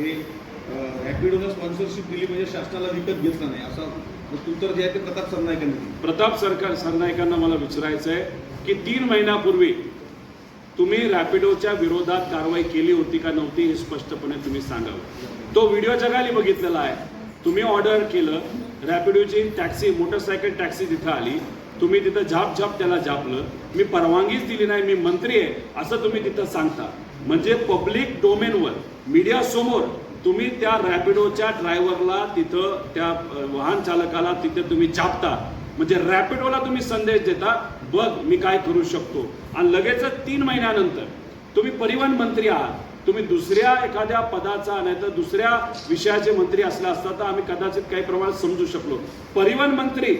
हे रॅपिडोला स्पॉन्सरशिप दिली म्हणजे शासनाला विकत घेतला नाही. असं उत्तर जे आहे ते प्रताप सरनाईकांनी दिलं. प्रताप सरकार सरनाईकांना मला विचारायचं आहे की तीन महिन्यापूर्वी तुम्ही रॅपिडोच्या विरोधात कारवाई केली होती का नव्हती हे स्पष्टपणे तुम्ही सांगावं. तो व्हिडिओ जगाली बघितलेला आहे. तुम्ही ऑर्डर केलं रॅपिडोची टॅक्सी मोटरसायकल टॅक्सी तिथं आली. तुम्ही तिथं झाप झाप त्याला झापलं. मी परवानगीच दिली नाही मी मंत्री आहे असं तुम्ही तिथं सांगता. म्हणजे पब्लिक डोमेनवर मीडियासमोर तुम्ही त्या रॅपिडोच्या ड्रायव्हरला तिथं त्या वाहन चालकाला तिथे तुम्ही झापता. म्हणजे रॅपिडोला तुम्ही संदेश देता बघ मी काय करू शकतो. आणि लगेचच तीन महिन्यानंतर तुम्ही परिवहन मंत्री आहात. तुम्ही दुसऱ्या एखाद्या पदाचा नाही तर दुसऱ्या विषयाचे मंत्री असला असता तर आम्ही कदाचित काही प्रमाणात समजू शकलो. परिवहन मंत्री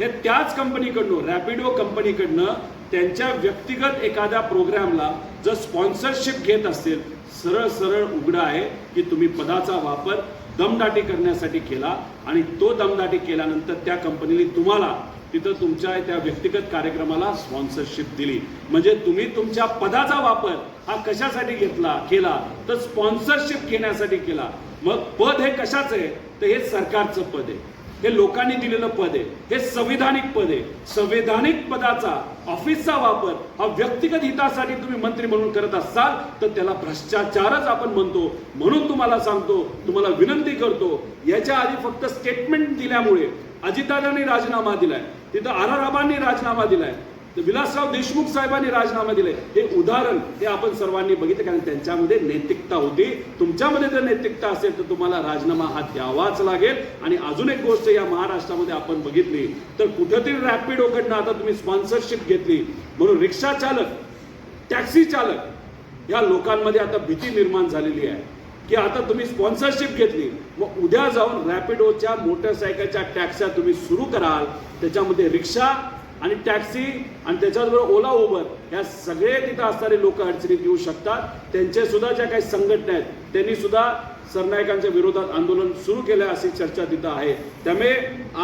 हे त्याच कंपनीकडनं रॅपिडो कंपनीकडनं त्यांच्या व्यक्तिगत एखाद्या प्रोग्रामला जर स्पॉन्सरशिप घेत असेल सरळ सरळ उघडा आहे की तुम्ही पदाचा वापर दमदाटी करण्यासाठी केला आणि तो दमदाटी केल्यानंतर त्या कंपनीने तुम्हाला तिथं तुमच्या त्या व्यक्तिगत कार्यक्रमाला स्पॉन्सरशिप दिली. म्हणजे तुम्ही तुमच्या पदाचा वापर हा कशासाठी घेतला केला? तर स्पॉन्सरशिप घेण्यासाठी केला. मग पद हे कशाचं आहे? तर हे सरकारचं पद आहे. हे लोकांनी दिलेलं पद आहे. हे संविधानिक पद आहे. संविधानिक पदाचा ऑफिसचा वापर हा व्यक्तिगत हितासाठी तुम्ही मंत्री म्हणून करत असाल तर त्याला भ्रष्टाचारच आपण म्हणतो. म्हणून तुम्हाला सांगतो तुम्हाला विनंती करतो याच्या आधी फक्त स्टेटमेंट दिल्यामुळे अजितदादांनी राजीनामा दिलाय. तिथं आराराबांनी राजीनामा दिलाय. तर विलासराव देशमुख साहेबांनी राजीनामा दिले. हे उदाहरण हे आपण सर्वांनी बघितलं कारण त्यांच्यामध्ये नैतिकता होती. तुमच्यामध्ये जर नैतिकता असेल तर तुम्हाला राजीनामा हा द्यावाच लागेल. आणि अजून एक गोष्ट या महाराष्ट्रामध्ये आपण बघितली तर कुठेतरी रॅपिडोकडनं आता तुम्ही स्पॉन्सरशिप घेतली. म्हणून रिक्षा चालक टॅक्सी चालक या लोकांमध्ये आता भीती निर्माण झालेली आहे. की आता तुम्ही स्पॉन्सरशिप घेतली. मग उद्या जाऊन रॅपिडोच्या मोटरसायकलच्या टॅक्स्या तुम्ही सुरू कराल. त्याच्यामध्ये रिक्षा आणि टॅक्सी आणि त्याच्याबरोबर ओला उबर ह्या सगळे तिथं असणारे लोक अडचणीत येऊ शकतात. त्यांचे सुद्धा ज्या काही संघटना आहेत त्यांनी सुद्धा सरनायकांच्या विरोधात आंदोलन सुरू केलं अशी चर्चा तिथं आहे. त्यामुळे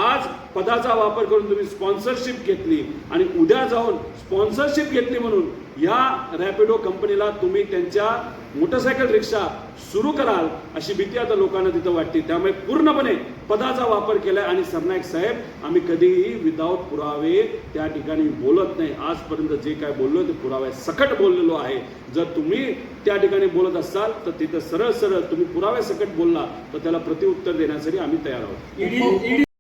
आज पदाचा वापर करून तुम्ही स्पॉन्सरशिप घेतली आणि उद्या जाऊन स्पॉन्सरशिप घेतली म्हणून या रॅपिडो कंपनीला तुम्ही त्यांच्या मोटरसायकल रिक्षा सुरू कराल अशी भीती आता लोकांना तिथं वाटते. त्यामुळे पूर्णपणे पदाचा वापर केलाय आणि सरनाईक साहेब आम्ही कधीही विदाऊट पुरावे त्या ठिकाणी बोलत नाही. आजपर्यंत जे काय बोललो ते पुरावे सकट बोललेलो आहे. जर तुम्ही त्या ठिकाणी बोलत असाल तर तिथं सरळ सरळ तुम्ही पुरावे सकट बोलला तर त्याला प्रतिउत्तर देण्यासाठी आम्ही तयार आहोत.